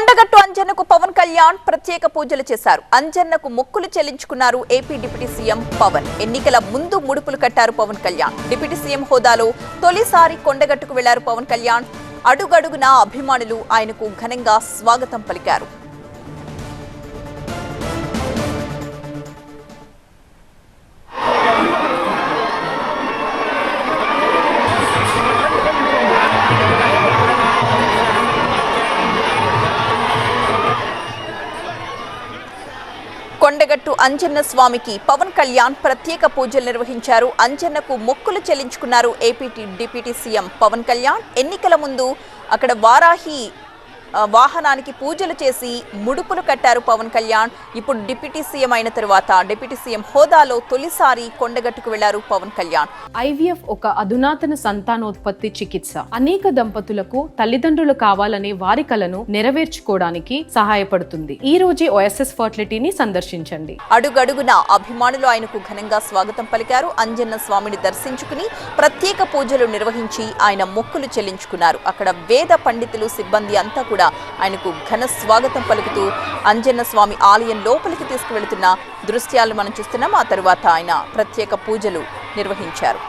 కొండగట్టు అంజన్నకు పవన్ కళ్యాణ్ ప్రత్యేక పూజలు చేశారు. అంజన్నకు మొక్కులు చెల్లించుకున్నారు ఏపీ డిప్యూటీ సీఎం పవన్. ఎన్నికల ముందు ముడుపులు కట్టారు పవన్ కళ్యాణ్. డిప్యూటీ సీఎం హోదాలో తొలిసారి కొండగట్టుకు వెళ్ళారు పవన్ కళ్యాణ్. అడుగడుగునా అభిమానులు ఆయనకు ఘనంగా స్వాగతం పలికారు. కొండగట్టు అంజన్న స్వామికి పవన్ కళ్యాణ్ ప్రత్యేక పూజలు నిర్వహించారు. అంజన్నకు మొక్కులు చెల్లించుకున్నారు AP deputy CM Pawan Kalyan. ఎన్నికల ముందు అక్కడ వారాహి వాహనానికి పూజలు చేసి ముడుపులు కట్టారు పవన్ కళ్యాణ్. ఇప్పుడు డిప్యూటీ సీఎం అయిన తరువాత డిప్యూటీ సీఎం హోదాలో తొలిసారి కొండగట్టుకు వెళ్ళారు పవన్ కళ్యాణ్. ఐవీఎఫ్ ఒక అధునాతన సంతానోత్పత్తి చికిత్స. అనేక దంపతులకు తల్లిదండ్రులు కావాలనే వారి కలను నెరవేర్చుకోవడానికి సహాయపడుతుంది. ఈ రోజే ఓఎస్ఎస్ ఫర్టిలిటీని సందర్శించండి. అడుగడుగున అభిమానులు ఆయనకు ఘనంగా స్వాగతం పలికారు. అంజన్న స్వామిని దర్శించుకుని ప్రత్యేక పూజలు నిర్వహించి ఆయన మొక్కులు చెల్లించుకున్నారు. అక్కడ వేద పండితులు సిబ్బంది అంతా కూడా ఆయనకు ఘన స్వాగతం పలుకుతూ అంజన్న స్వామి ఆలయం లోపలికి తీసుకువెళుతున్న దృశ్యాలు మనం చూస్తున్నాం. ఆ తరువాత ఆయన ప్రత్యేక పూజలు నిర్వహించారు.